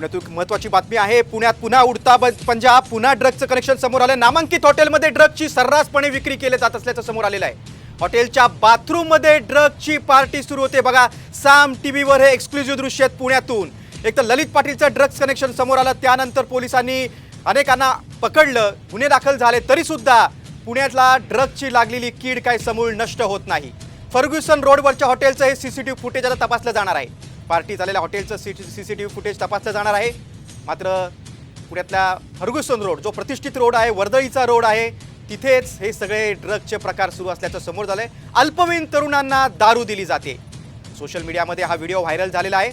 पुण्यातून महत्वाची बातमी आहे. पुण्यात पुन्हा उडता पंजाब पुन्हा ड्रगचं कनेक्शन समोर आलं. नामांकित हॉटेलमध्ये ड्रगची सर्रासपणे विक्री केली जात असल्याचं समोर आलेलं आहे. हॉटेलच्या बाथरूममध्ये ड्रगची पार्टी सुरू होते. बघा साम टी व्हीवर हे एक्सक्लुझिव्ह दृश्य आहेत पुण्यातून. एक तर ललित पाटीलचं ड्रग्ज कनेक्शन समोर आलं. त्यानंतर पोलिसांनी अनेकांना पकडलं. गुन्हे दाखल झाले. तरीसुद्धा पुण्यातला ड्रगची लागलेली कीड काय समूळ नष्ट होत नाही. फर्ग्युसन रोडवरच्या हॉटेलचं हे सीसीटीव्ही फुटेज आता तपासलं जाणार आहे. पार्टी झालेल्या हॉटेलचं C C C T V footage तपासलं जाणार आहे मात्र पुण्यातल्या फर्ग्युसन रोड जो प्रतिष्ठित रोड आहे वर्दळीचा रोड आहे तिथेच हे सगळे ड्रगचे प्रकार सुरू असल्याचं समोर झालं आहे अल्पवयीन तरुणांना दारू दिली जाते सोशल मीडियामध्ये हा व्हिडिओ व्हायरल झालेला आहे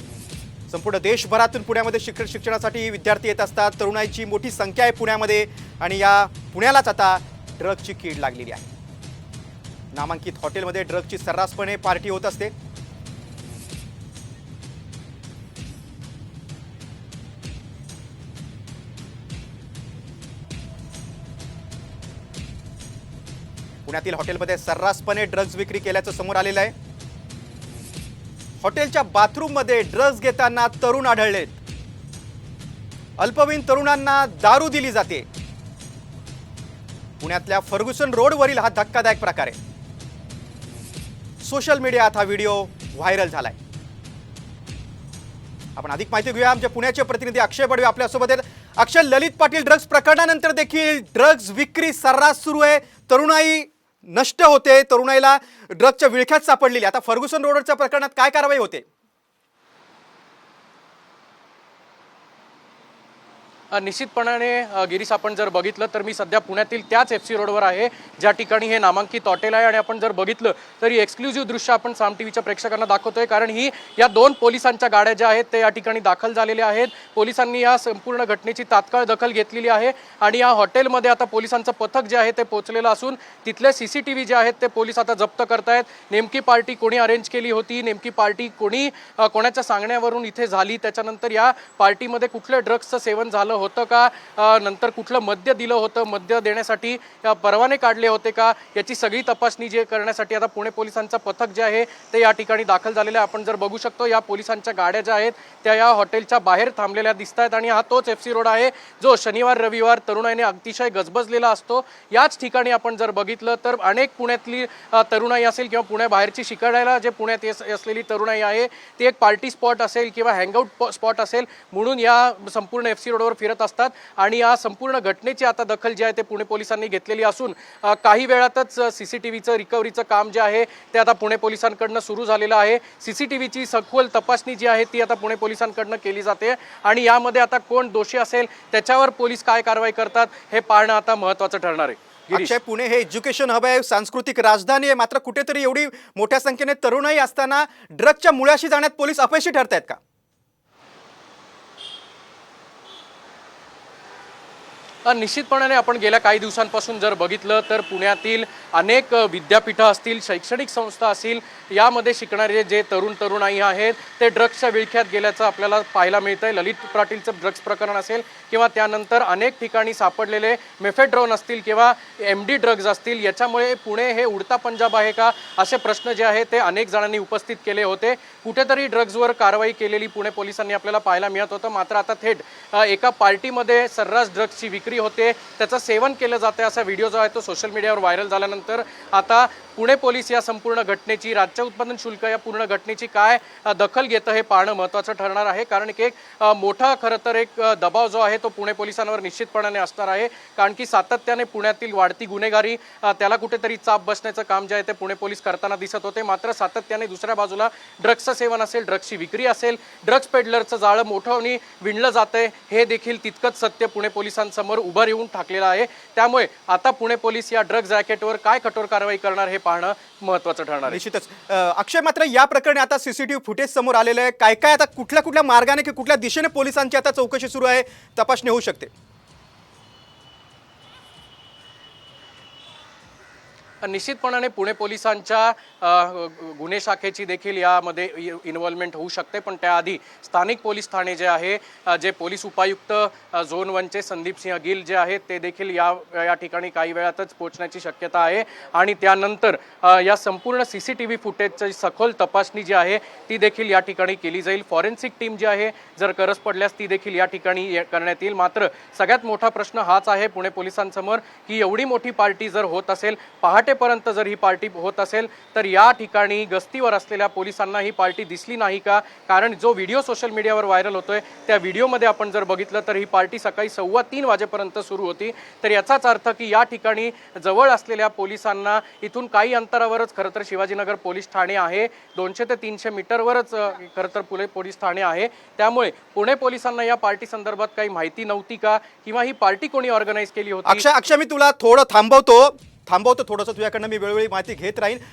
संपूर्ण देशभरातून पुण्यामध्ये शिक्षण शिक्षणासाठी विद्यार्थी येत असतात तरुणाईची मोठी संख्या आहे पुण्यामध्ये आणि या पुण्यालाच आता ड्रगची कीड लागलेली आहे नामांकित हॉटेलमध्ये ड्रगची सर्रासपणे पार्टी होत असते पुण्यातील हॉटेलमध्ये सर्रासपणे ड्रग्ज विक्री केल्याचं समोर आलेलं आहे. हॉटेलच्या बाथरूममध्ये ड्रग्ज घेताना तरुण आढळलेत. अल्पवयीन तरुणांना दारू दिली जाते. पुण्यातल्या फर्ग्युसन रोडवरील हा धक्कादायक प्रकार आहे. सोशल मीडियात हा व्हिडिओ व्हायरल झालाय. आपण अधिक माहिती घेऊया. आमचे पुण्याचे प्रतिनिधी अक्षय बडवे आपल्यासोबत आहेत. अक्षय ललित पाटील ड्रग्ज प्रकरणानंतर देखील ड्रग्ज विक्री सर्रास सुरू आहे. तरुणाई नष्ट होते तरुणाईला ड्रगच्या विळख्यात सापडलेली. आता फर्ग्युसन रोडच्या प्रकरणात काय कारवाई होते? निश्चितपणाने गिरीस गिरीश आपण जर बघितलं तर मी सध्या पुण्यातील त्याच एफ सी रोडवर आहे ज्या ठिकाणी हे नामांकित हॉटेल आहे. आणि आपण जर बघितलं तर ही एक्सक्लुझिव्ह दृश्य आपण साम टी व्हीच्या प्रेक्षकांना दाखवतोय कारण ही या दोन पोलिसांच्या गाड्या ज्या आहेत ते या ठिकाणी दाखल झालेल्या आहेत. पोलिसांनी या संपूर्ण घटनेची तात्काळ दखल घेतलेली आहे. आणि या हॉटेलमध्ये आता पोलिसांचं पथक जे आहे ते पोहोचलेलं असून तिथले C C T V J आहेत ते पोलीस आता जप्त करतायत. नेमकी पार्टी कोणी अरेंज केली होती? नेमकी पार्टी कोणी कोणाच्या सांगण्यावरून इथे झाली? त्याच्यानंतर या पार्टीमध्ये कुठल्या ड्रग्सचं सेवन झालं होतं का? नंतर कुठलं मद्य दिलं होतं? मद्य देण्यासाठी परवाने काढले होते का? याची सगळी तपासणी जे करण्यासाठी आता पुणे पोलिसांचं पथक जे आहे ते या ठिकाणी दाखल झालेलं आहे. आपण जर बघू शकतो या पोलिसांच्या गाड्या ज्या आहेत त्या या हॉटेलच्या बाहेर थांबलेल्या दिसत आहेत आणि हा तोच एफ सी रोड आहे जो शनिवार रविवार तरुणाईने अतिशय गजबजलेला असतो. याच ठिकाणी आपण जर बघितलं तर अनेक पुण्यातली तरुणाई असेल किंवा पुण्याबाहेरची शिकायला जे पुण्यात येस- असलेली तरुणाई आहे ती एक पार्टी स्पॉट असेल किंवा हँगआउट स्पॉट असेल म्हणून या संपूर्ण एफ सी रोडवर फिरत असतात. आणि या संपूर्ण घटनेची आता दखल जी आहे ते पुणे पोलिसांनी घेतलेली असून काही वेळातच सी सी टी व्हीचं रिकव्हरीचं काम जे आहे ते आता पुणे पोलिसांकडनं सुरू झालेलं आहे. सी सी टी व्हीची सखोल तपासणी जी आहे ती आता पुणे पोलिसांकडनं केली जाते. आणि यामध्ये आता कोण दोषी असेल त्याच्यावर पोलीस काय कारवाई करतात हे पाहणं आता महत्त्वाचं ठरणार आहे. अक्षय पुणे हे एज्युकेशन हब आहे सांस्कृतिक राजधानी आहे मात्र कुठेतरी एवढी मोठ्या संख्येने तरुणही असताना ड्रगच्या मुळाशी जाण्यात पोलीस अपयशी ठरतायत का? निश्चितपणाने आपण गेल्या काही दिवसांपासून जर बघितलं तर पुण्यातील अनेक विद्यापीठं असतील शैक्षणिक संस्था असतील यामध्ये शिकणारे जे तरुण तरुणाई आहेत ते ड्रग्सच्या विळख्यात गेल्याचं आपल्याला पाहायला मिळतं आहे ललित पाटीलचं ड्रग्स प्रकरण असेल किंवा त्यानंतर अनेक ठिकाणी सापडलेले मेफेड्रॉन असतील किंवा एम डी ड्रग्ज असतील याच्यामुळे पुणे हे उडता पंजाब आहे का? असे प्रश्न जे आहेत ते अनेक जणांनी उपस्थित केले होते. कुठेतरी ड्रग्जवर कारवाई केलेली पुणे पोलिसांनी आपल्याला पाहायला मिळत होतं. मात्र आता थेट एका पार्टीमध्ये सर्रास ड्रग्सची विक्री होते त्याचं सेवन केलं जातं असा व्हिडिओ जो आहे तो सोशल मीडियावर व्हायरल झाल्यानंतर आता पुणे पोलीस या संपूर्ण घटनेची राज्य उत्पादन शुल्क या पूर्ण घटनेची काय दखल घेतं हे पाहणं महत्त्वाचं ठरणार आहे. कारण की एक मोठा खरं तर एक दबाव जो आहे तो पुणे पोलिसांवर निश्चितपणाने असणार आहे. कारण की सातत्याने पुण्यातील वाढती गुन्हेगारी त्याला कुठेतरी चाप बसण्याचं काम जे आहे ते पुणे पोलीस करताना दिसत होते. मात्र सातत्याने दुसऱ्या बाजूला ड्रग्सचं सेवन असेल ड्रग्सची विक्री असेल ड्रग्स पेडलरचं जाळं मोठं विणलं जातंय हे देखील तितकंच सत्य पुणे पोलिसांसमोर उभं येऊन ठाकलेलं आहे. त्यामुळे आता पुणे पोलीस या ड्रग्ज रॅकेटवर काय कठोर कारवाई करणार हे पाहणं महत्त्वाचं ठरणार आहे. निश्चितच. अक्षय मात्र या प्रकरणी आता सीसीटीव्ही फुटेज समोर आलेलं आहे. काय काय आता कुठल्या कुठल्या मार्गाने की कुठल्या दिशेने पोलिसांची आता चौकशी सुरू आहे तपासणी होऊ शकते. निश्चितपणाने पुणे पोलिसांच्या गुन्हे शाखेची देखील यामध्ये इन्व्हॉल्वमेंट होऊ शकते. पण त्याआधी स्थानिक पोलीस ठाणे जे आहे जे पोलीस उपायुक्त झोन वनचे संदीप सिंह गिल जे आहेत ते देखील या या ठिकाणी काही वेळातच पोहोचण्याची शक्यता आहे. आणि त्यानंतर या संपूर्ण सी सी टी व्ही फुटेजची सखोल तपासणी जी आहे ती देखील या ठिकाणी केली जाईल. फॉरेन्सिक टीम जी आहे जर गरज पडल्यास ती देखील या ठिकाणी ये- करण्यात येईल. मात्र सगळ्यात मोठा प्रश्न हाच आहे पुणे पोलिसांसमोर की एवढी मोठी पार्टी जर होत असेल पहाट पहाटेपर्यंत जर ही पार्टी होत असेल तर या ठिकाणी गस्तीवर असलेल्या पोलिसांना ही पार्टी दिसली नाही का? कारण जो व्हिडिओ सोशल मीडियावर व्हायरल होतोय त्या व्हिडिओमध्ये आपण जर बघितलं तर ही पार्टी सकाळी सव्वा तीन वाजेपर्यंत सुरू होती. तर याचाच अर्थ की या ठिकाणी जवळ असलेल्या पोलिसांना इथून काही अंतरावरच खरं तर शिवाजीनगर पोलीस ठाणे आहे. दोनशे ते तीनशे मीटरवरच खरं तर पुणे पोलीस ठाणे आहे. त्यामुळे पुणे पोलिसांना या पार्टी संदर्भात काही माहिती नव्हती का? किंवा ही पार्टी कोणी ऑर्गनाईज केली होती? अक्षय अक्षय मी तुला थोडं थांबवतो. थांबवतो. थोडंसं तुझ्याकडनं मी वेळोवेळी माहिती घेत राहीन.